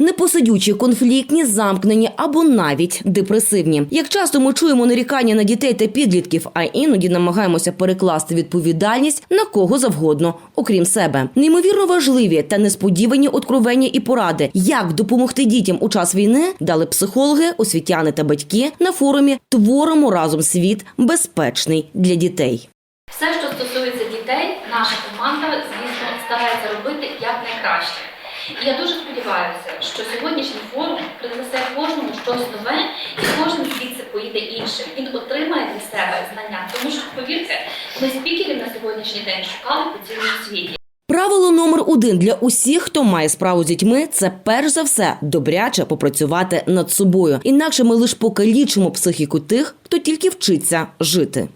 Непосидючі, конфліктні, замкнені або навіть депресивні. Як часто ми чуємо нарікання на дітей та підлітків, а іноді намагаємося перекласти відповідальність на кого завгодно, окрім себе. Неймовірно важливі та несподівані откровення і поради, як допомогти дітям у час війни, дали психологи, освітяни та батьки на форумі Творимо разом світ безпечний для дітей. Все, що стосується дітей, наша команда, звісно, старається робити якнайкраще. І я дуже сподіваюся, що сьогоднішній форум принесе кожному щось нове, і кожен звідси поїде іншим. Він отримає для себе знання, тому що, повірте, ми спікерів на сьогоднішній день шукали по цілому світі. Правило номер один для усіх, хто має справу з дітьми, це перш за все добряче попрацювати над собою. Інакше ми лише покалічимо психіку тих, хто тільки вчиться жити.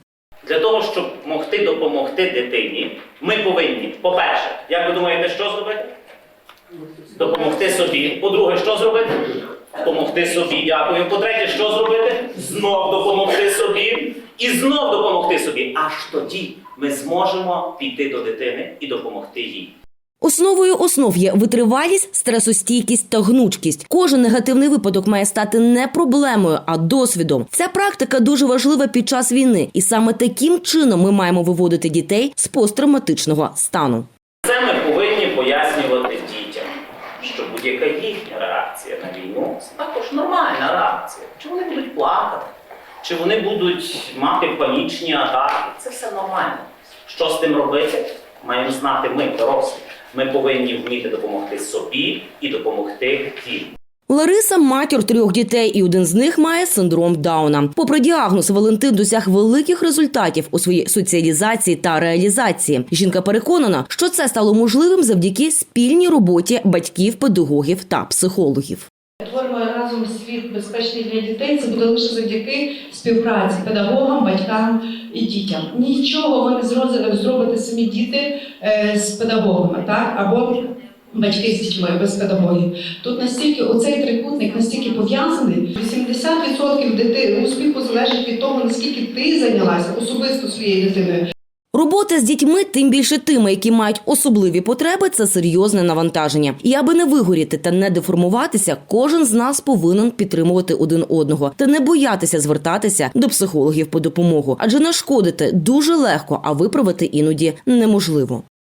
Для того, щоб могти допомогти дитині, ми повинні, по-перше, як ви думаєте, що зробити? Допомогти собі. По-друге, що зробити? Допомогти собі, дякую. По-третє, що зробити? Знов допомогти собі. І знов допомогти собі. Аж тоді ми зможемо піти до дитини і допомогти їй. Основою основ є витривалість, стресостійкість та гнучкість. Кожен негативний випадок має стати не проблемою, а досвідом. Ця практика дуже важлива під час війни, і саме таким чином ми маємо виводити дітей з посттравматичного стану. Це ми повинні пояснювати будь-яка їхня реакція на війну це також нормальна реакція. Чи вони будуть плакати, чи вони будуть мати панічні атаки. Це все нормально. Що з тим робити? Маємо знати ми, дорослі. Ми повинні вміти допомогти собі і допомогти їм. Лариса матір трьох дітей, і один з них має синдром Дауна. Попри діагноз, Валентин досяг великих результатів у своїй соціалізації та реалізації. Жінка переконана, що це стало можливим завдяки спільній роботі батьків, педагогів та психологів. Творимо разом світ безпечний для дітей. Це буде лише завдяки співпраці педагогам, батькам і дітям. Нічого ви не зро- самі діти е, з педагогами, так або батьки з дітьми без педагогів. Тут настільки оцей трикутник настільки пов'язаний. 80% дити успіху залежить від того, наскільки ти зайнялася особисто своєю дитиною. Робота з дітьми, тим більше тими, які мають особливі потреби, це серйозне навантаження. І аби не вигоріти та не деформуватися, кожен з нас повинен підтримувати один одного та не боятися звертатися до психологів по допомогу, адже нашкодити дуже легко, а виправити іноді неможливо.